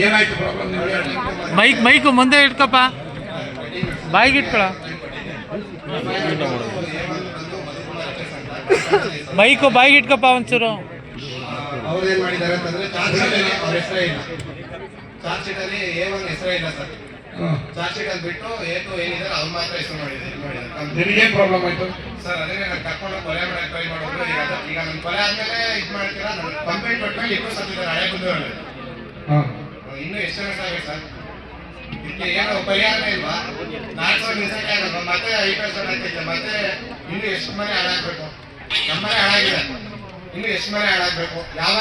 ಏನಾಯ್ತು problem mic mike ಮುಂದೆ ಇಟ್ಕಪ್ಪ. ಬಾಯಿಗೆ ಇಟ್ಕೊಳ. ಮೈಕು ಬಾಯಿಗೆ ಇಟ್ಕಪ್ಪ ಒಂಚೂರು. ಅವ್ರು ಏನ್ ಮಾಡಿದ್ದಾರೆ ಅಂತಂದ್ರೆ ಚಾರ್ಜ್ ಶೀಟ್ ಅಲ್ಲಿ ಅವ್ರ ಹೆಸರೇ ಇಲ್ಲ. ಚಾರ್ಜ್ ಶೀಟ್ ಅಲ್ಲಿ ಎ ಒನ್ ಹೆಸರೇ ಇಲ್ಲ ಸರ್. ಚಾರ್ಜ್ ಶೀಟ್ ಅಲ್ಲಿ ಬಿಟ್ಟು ಎ ಟು ಏನಿದ್ದಾರೆ ಅವ್ರು ಮಾತ್ರ ಹೆಸರು ಮಾಡಿದ್ದಾರೆ. ಇದು ಮಾಡಿದ್ದಾರೆ ನಿನಗೇನು ಪ್ರಾಬ್ಲಮ್ ಆಯ್ತು? ಸರ್ ಅದೇ ನಾನು ಕರ್ಕೊಂಡು ಕೊಲೆ ಮಾಡಕ್ಕೆ ಟ್ರೈ ಮಾಡೋದು ಈಗ ಅದು- ಈಗ ನನ್ನ ಕೊಲೆ ಆದ್ಮೇಲೆ ಇದು ಮಾಡ್ತೀರಾ? ಕಂಪ್ಲೇಂಟ್ ಇಬ್ಬರು ಸತ್ತಿದ್ದಾರೆ ಹಳೆ ಹಾಂ ಇನ್ನೂ ಎಷ್ಟು ಜನ ಸಾಗೆ ಸರ್? ಇದಕ್ಕೆ ಏನೋ ಪರಿಹಾರ ಇಲ್ವಾ? ನಾಲ್ಕು ಸಾವಿರ ನಿಲ್ಸಕ್ಕೆ ಆಗಲ್ಲ ಮತ್ತೆ ಐದು ಸಾವಿರ ಆಗ್ತೈತೆ ಮತ್ತೆ ಇನ್ನೂ ಎಷ್ಟು ಮನೆ ಹಾಳಾಗ್ಬೇಕು? ನಮ್ಮ ಮನೆ ಹಾಳಾಗಿದೆ. ಇನ್ನು ಎಷ್ಟು ಮನೆ ಹಾಳಾಗ್ಬೇಕು? ಯಾವ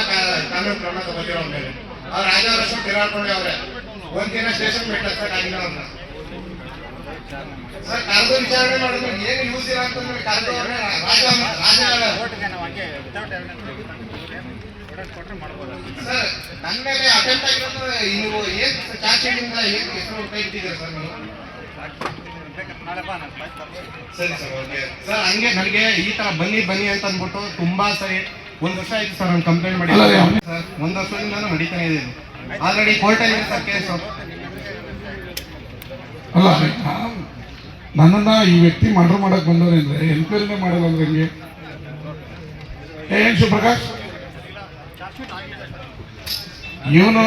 ಕಾನೂನು ಕ್ರಮ ತಗೋತಿರೋ ಮೇಲೆ ಅವ್ರು ರಾಜ ವರ್ಷ ತಿರುಗಾಡ್ಕೊಂಡೆ ಅವ್ರೆ. ಒಂದಿನ ದಿನ ಸ್ಟೇಷನ್ ಬಿಟ್ಟು ಹಚ್ಚಕ್ಕಾಗಿಲ್ಲ ಅವ್ರನ್ನ. ಸರ್ ಕರೆದು ವಿಚಾರಣೆ ಮಾಡಿದ್ರೆ ಏನು ಯೂಸ್ ಇಲ್ಲ ಅಂತಂದ್ರೆ ಕರೆದು ರಾಜ ರಾಜ ಸರ್ ನನ್ನ ಮೇಲೆ ಅಟೆಂಪ್ಟ್ ಆಗಿರೋದು ನೀವು ಏನ್ ಚಾರ್ಜ್ ಶೀಟಿಂದ ಏನ್ ಹೆಸರು ಕೈ ಬಿಟ್ಟಿದ್ದೀರಾ ಸರ್ ನೀವು? ಸರಿ ಸರ್ ಓಕೆ ಸರ್ ಹಂಗೆ ನನಗೆ ಈ ತರ ಬನ್ನಿ ಬನ್ನಿ ಅಂತ ಅಂದ್ಬಿಟ್ಟು ತುಂಬಾ ಸರಿ ಒಂದ್ ವರ್ಷ ಆಯ್ತು ಸರ್ ನಾನು ಕಂಪ್ಲೇಂಟ್ ಮಾಡಿ. ಸರ್ ಒಂದ್ ವರ್ಷದಿಂದ ನಡೀತಾನೆ ಇದೆ ಆಲ್ರೆಡಿ ಕೋರ್ಟಲ್ಲಿ ಸರ್ ಕೇಸು ಅಲ್ಲ ನಾನ್- ನನ್ನನ್ನ ಈ ವ್ಯಕ್ತಿ ಮರ್ಡರ್ ಮಾಡಕ್ ಬಂದ್ರೆ ಅಂದ್ರೆ ಎನ್ಕ್ವೈರಿನೇ ಮಾಡಲ್ಲ ಅಂದ್ರೆ ಹೆಂಗೆ? ಏನ್ ಶಿವಪ್ರಕಾಶ್? ಇವನು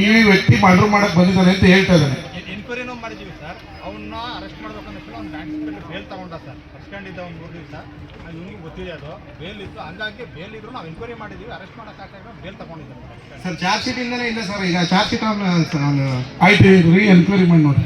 ಈ ವ್ಯಕ್ತಿ ಮರ್ಡರ್ ಮಾಡಕ್ ಬಂದಿದ್ದಾನೆ ಅಂತ ಹೇಳ್ತಾ ಇದ್ದಾನೆ. ಎನ್ಕ್ವೈರಿನೂ ಮಾಡಿದ್ದೀವಿ ಸರ್. ಅವನ್ನ ಅರೆಸ್ಟ್ ಮಾಡ್ಬೇಕಂದ್ರೆ ಅವ್ನು ಬ್ಯಾಂಕ್ ಬೇಲ್ ತಗೊಂಡ ಸರ್. ಕರ್ಸ್ಕೊಂಡಿದ್ದ ಒಂದು ಮೂರು ದಿವಸ. ಇವನಿಗೆ ಗೊತ್ತಿದೆ ಅದು. ಬೇಲ್ ಇತ್ತು. ಹಂಗಾಗಿ ಬೇಲ್ ಇದ್ರು ನಾವು ಎನ್ಕ್ವೈರಿ ಮಾಡಿದ್ದೀವಿ ಅರೆಸ್ಟ್ ಮಾಡೋಕ್ಕಾಗ ಬೇಲ್ ತಗೊಂಡಿದ್ದೆ ಸರ್ ಚಾರ್ಜ್ ಶೀಟ್ ಇಂದನೇ ಇಲ್ಲ ಸರ್. ಈಗ ಚಾರ್ಜ್ ಶೀಟ್ ಆಯ್ತು ರೀ ಎನ್ಕ್ವೈರಿ ಮಾಡಿ ನೋಡಿ